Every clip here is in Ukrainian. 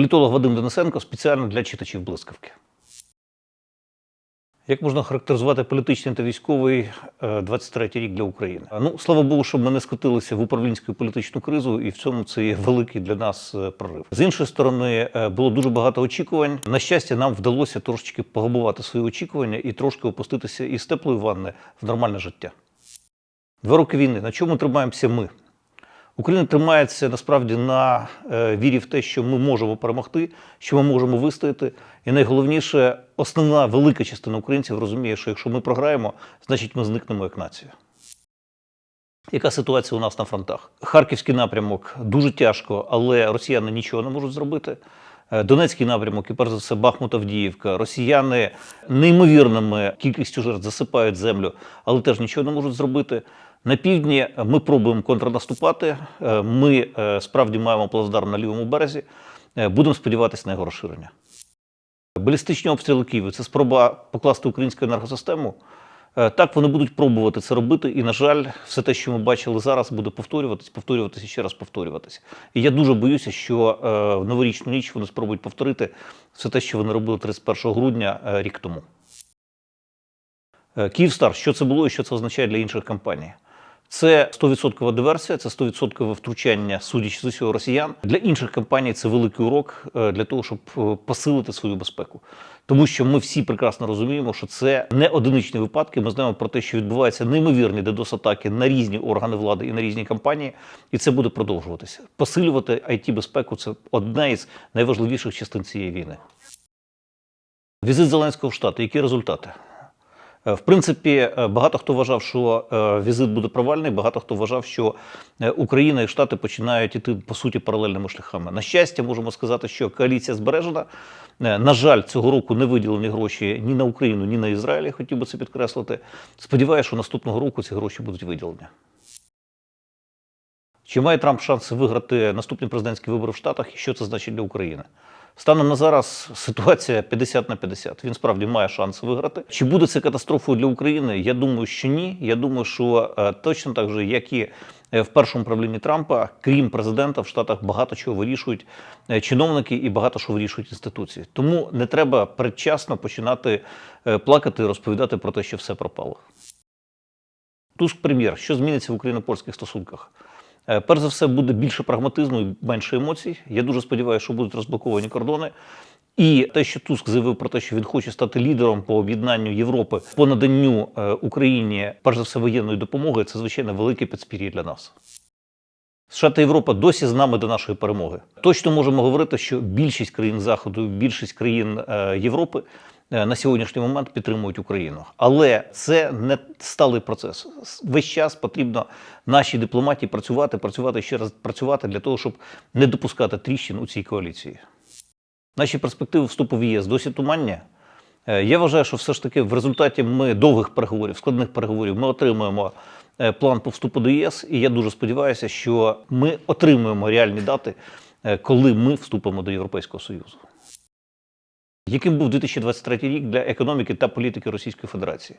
Політолог Вадим Денисенко спеціально для читачів блискавки. Як можна характеризувати політичний та військовий е, 23-й рік для України? Ну слава Богу, щоб ми не скотилися в управлінську політичну кризу, і в цьому це є великий для нас е, прорив. З іншої сторони, е, було дуже багато очікувань. На щастя, нам вдалося трошечки погабувати свої очікування і трошки опуститися із теплої ванни в нормальне життя. Два роки війни. На чому тримаємося ми? Україна тримається насправді на е, вірі в те, що ми можемо перемогти, що ми можемо вистояти. І найголовніше, основна велика частина українців розуміє, що якщо ми програємо, значить ми зникнемо як нація. Яка ситуація у нас на фронтах? Харківський напрямок дуже тяжко, але росіяни нічого не можуть зробити. Е, Донецький напрямок і перш за все Бахмут Авдіївка. Росіяни неймовірними кількістю жертв засипають землю, але теж нічого не можуть зробити. На півдні ми пробуємо контрнаступати. Е, Ми е, справді маємо плацдарм на лівому березі. Е, Будемо сподіватися на його розширення. Балістичні обстріли Києва це спроба покласти українську енергосистему. Так, вони будуть пробувати це робити, і, на жаль, все те, що ми бачили зараз, буде повторюватись, повторюватись і ще раз повторюватись. І я дуже боюся, що в новорічну ніч вони спробують повторити все те, що вони робили 31 грудня рік тому. Київстар, що це було і що це означає для інших компаній? Це 100% диверсія, це 100% втручання, судячи з усього росіян. Для інших компаній це великий урок е, для того, щоб е, посилити свою безпеку. Тому що ми всі прекрасно розуміємо, що це не одиничні випадки. Ми знаємо про те, що відбуваються неймовірні DDoS-атаки на різні органи влади і на різні компанії, і це буде продовжуватися. Посилювати it безпеку це одна із найважливіших частин цієї війни. Візит Зеленського в Штати. Які результати? Е, В принципі, е, багато хто вважав, що е, візит буде провальний, багато хто вважав, що Україна і Штати починають іти по суті паралельними шляхами. На щастя, можемо сказати, що коаліція збережена. На жаль, цього року не виділені гроші ні на Україну, ні на Ізраїль. Хотів би це підкреслити. Сподіваюся, що наступного року ці гроші будуть виділені. Чи має Трамп шанси виграти наступні президентські вибори в Штатах і що це значить для України? Станом на зараз ситуація 50 на 50. Він справді має шанс виграти. Чи буде це катастрофою для України? Я думаю, що ні. Я думаю, що е, точно так же, як і е, в першому правлінні Трампа, крім президента, в Штатах багато чого вирішують е, чиновники і багато що вирішують інституції. Тому не треба предчасно починати плакати і розповідати про те, що все пропало. Туск прем'єр, що зміниться в україно-польських стосунках? Е, Перш за все, буде більше прагматизму і менше емоцій. Я дуже сподіваюся, що будуть розблоковані кордони. І те, що Туск заявив про те, що він хоче стати лідером по об'єднанню Європи по наданню е, Україні, перш за все, воєнної допомоги, це звичайно велике підспір'я для нас. США та Європа досі з нами до нашої перемоги. Точно можемо говорити, що більшість країн Заходу, більшість країн е, Європи на сьогоднішній момент підтримують Україну. Але це не сталий процес. Весь час потрібно нашій дипломатії працювати, працювати ще раз працювати для того, щоб не допускати тріщин у цій коаліції. Наші перспективи вступу в ЄС досі туманні. Е, Я вважаю, що все ж таки в результаті ми довгих переговорів, складних переговорів, ми отримуємо е, план по вступу до ЄС, і я дуже сподіваюся, що ми отримуємо реальні дати, е, коли ми вступимо до Європейського Союзу. Яким був 2023 рік для економіки та політики Російської Федерації?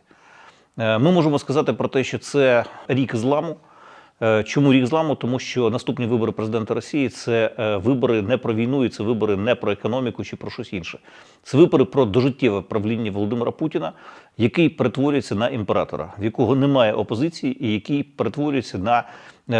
Е, Ми можемо сказати про те, що це рік зламу. Е, Чому рік зламу? Тому що наступні вибори президента Росії це е, вибори не про війну, і це вибори не про економіку чи про щось інше. Це вибори про дожиттєве правління Володимира Путіна, який перетворюється на імператора, в якого немає опозиції, і який перетворюється на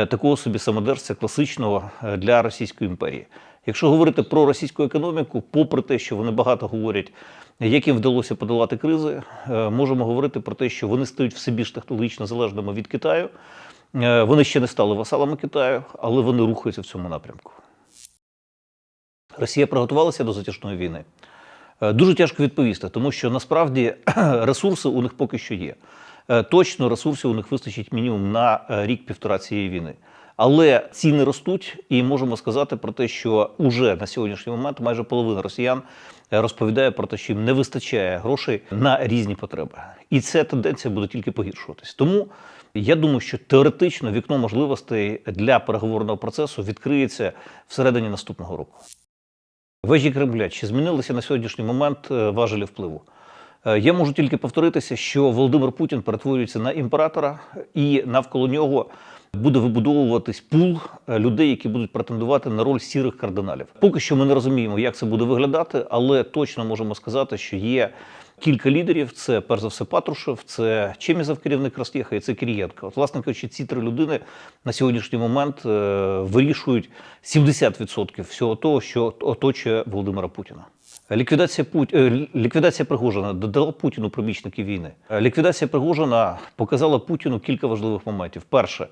такого собі самодержця класичного для Російської імперії. Якщо говорити про російську економіку, попри те, що вони багато говорять, як їм вдалося подолати кризи, е, можемо говорити про те, що вони стають все більш технологічно залежними від Китаю. Е, Вони ще не стали васалами Китаю, але вони рухаються в цьому напрямку. Росія приготувалася до затяжної війни. Е, Дуже тяжко відповісти, тому що насправді ресурси у них поки що є. Точно ресурсів у них вистачить мінімум на рік-півтора цієї війни. Але ціни ростуть, і можемо сказати про те, що уже на сьогоднішній момент майже половина росіян е, розповідає про те, що їм не вистачає грошей на різні потреби. І ця тенденція буде тільки погіршуватись. Тому я думаю, що теоретично вікно можливостей для переговорного процесу відкриється всередині наступного року. Вежі Кремля чи змінилися на сьогоднішній момент е, важелі впливу? Е, Я можу тільки повторитися, що Володимир Путін перетворюється на імператора, і навколо нього буде вибудовуватись пул е, людей, які будуть претендувати на роль сірих кардиналів. Поки що ми не розуміємо, як це буде виглядати, але точно можемо сказати, що є кілька лідерів: це перш за все Патрушев, це Чемізов, керівник Ростєха, і це Кирієнко. От, власне кажучи, ці три людини на сьогоднішній момент е, вирішують 70% всього того, що оточує Володимира Путіна. Ліквідація Пут... е, ліквідація Пригожина додала Путіну примічники війни. Ліквідація Пригожина показала Путіну кілька важливих моментів. Перше,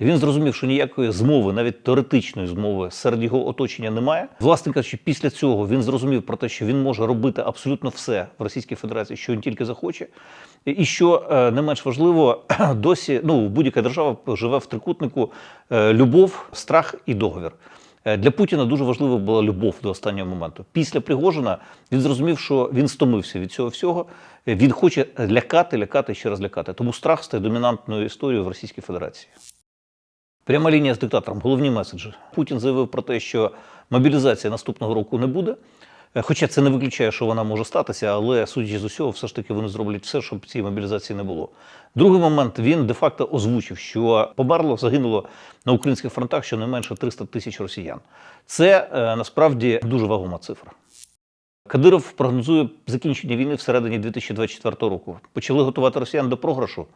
він зрозумів, що ніякої змови, навіть теоретичної змови, серед його оточення немає. Власне кажучи, після цього він зрозумів про те, що він може робити абсолютно все в Російській Федерації, що він тільки захоче. І що е, не менш важливо, досі ну будь-яка держава живе в трикутнику е, любов, страх і договір. Е, Для Путіна дуже важлива була любов до останнього моменту. Після Пригожина він зрозумів, що він стомився від цього всього. Він хоче лякати, лякати ще раз лякати. Тому страх стає домінантною історією в Російській Федерації. Пряма лінія з диктатором. Головні меседжі. Путін заявив про те, що мобілізація наступного року не буде. Е, Хоча це не виключає, що вона може статися, але судячи з усього, все ж таки вони зроблять все, щоб цієї мобілізації не було. Другий момент він де-факто озвучив, що померло, загинуло на українських фронтах щонайменше 300 тисяч росіян. Це е, насправді дуже вагома цифра. Кадиров прогнозує закінчення війни всередині 2024 року. Почали готувати росіян до програшу.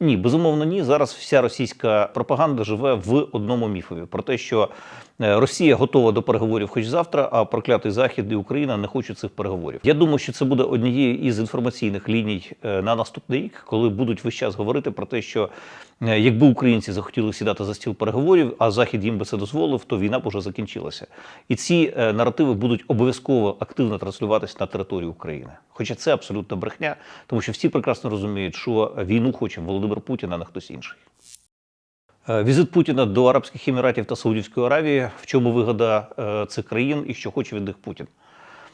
Ні, безумовно, ні. Зараз вся російська пропаганда живе в одному міфові про те, що е, Росія готова до переговорів хоч завтра, а проклятий Захід і Україна не хочуть цих переговорів. Я думаю, що це буде однією із інформаційних ліній е, на наступний рік, коли будуть весь час говорити про те, що е, якби українці захотіли сідати за стіл переговорів, а Захід їм би це дозволив, то війна б уже закінчилася. І ці наративи будуть обов'язково активно транслюватися на територію України. Хоча це абсолютна брехня, тому що всі прекрасно розуміють, що війну хоче Володимир Путін, а не хтось інший. Е, Візит Путіна до Арабських Еміратів та Саудівської Аравії. В чому вигода е, цих країн і що хоче від них Путін?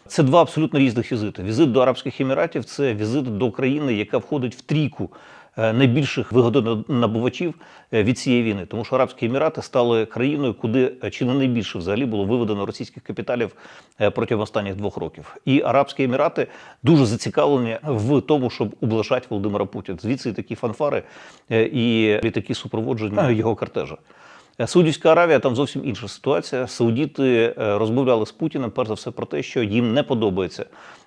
Це два абсолютно різних візити. Візит до Арабських Еміратів це візит до країни, яка входить в трійку найбільших вигодонабувачів е, від цієї війни. Тому що Арабські Емірати стали країною, куди е, чи не найбільше взагалі було виведено російських капіталів е, протягом останніх двох років. І Арабські Емірати дуже зацікавлені в тому, щоб ублажати Володимира Путіна. Звідси такі фанфари е, і літаки супроводження його кортежа. Е, Саудівська Аравія там зовсім інша ситуація. Саудіти е, розмовляли з Путіним перш за все про те, що їм не подобається,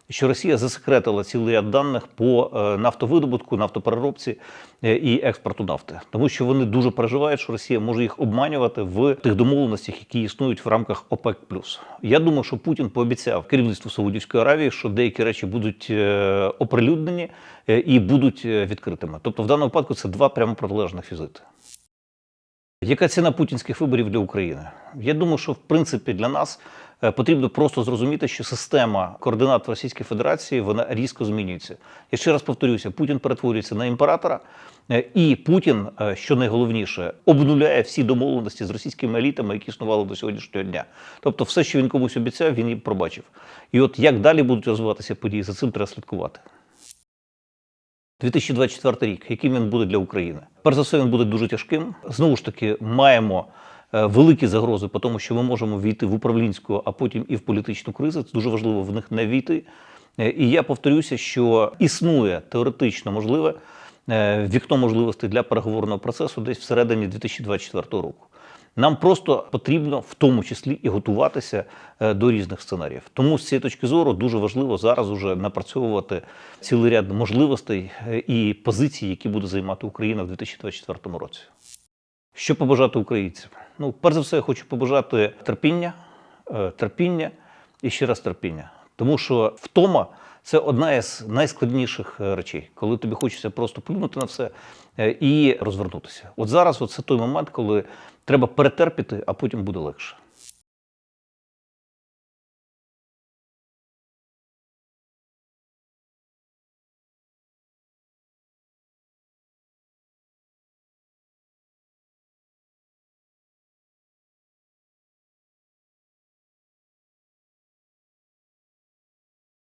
що Росія засекретила цілий ряд даних по е, нафтовидобутку, нафтопереробці е, і експорту нафти, тому що вони дуже переживають, що Росія може їх обманювати в тих домовленостях, які існують в рамках ОПЕК+. Я думаю, що Путін пообіцяв керівництву Саудівської Аравії, що деякі речі будуть е, оприлюднені і будуть відкритими. Тобто, в даному випадку це два прямо протилежних візити. Яка ціна путінських виборів для України? Я думаю, що в принципі для нас потрібно просто зрозуміти, що система координат в Російській Федерації вона різко змінюється. Я ще раз повторюся: Путін перетворюється на імператора, е, і Путін, е, що найголовніше, обнуляє всі домовленості з російськими елітами, які існували до сьогоднішнього дня. Тобто, все, що він комусь обіцяв, він їм пробачив. І от як далі будуть розвиватися події, за цим треба слідкувати. 2024 рік, яким він буде для України? Перш за все, він буде дуже тяжким. Знову ж таки, маємо е, великі загрози, по тому, що ми можемо війти в управлінську, а потім і в політичну кризу. Це дуже важливо в них не війти. Е, І я повторюся, що існує теоретично можливе е, вікно можливостей для переговорного процесу десь всередині 2024 року. Нам просто потрібно в тому числі і готуватися е, до різних сценаріїв. Тому з цієї точки зору дуже важливо зараз уже напрацьовувати цілий ряд можливостей е, і позицій, які буде займати Україна в 2024 році. Що побажати українцям? Ну, перш за все, я хочу побажати терпіння, е, терпіння і ще раз терпіння. Тому що втома це одна із найскладніших е, речей, коли тобі хочеться просто плюнути на все е, і розвернутися. От зараз це той момент, коли треба перетерпіти, а потім буде легше.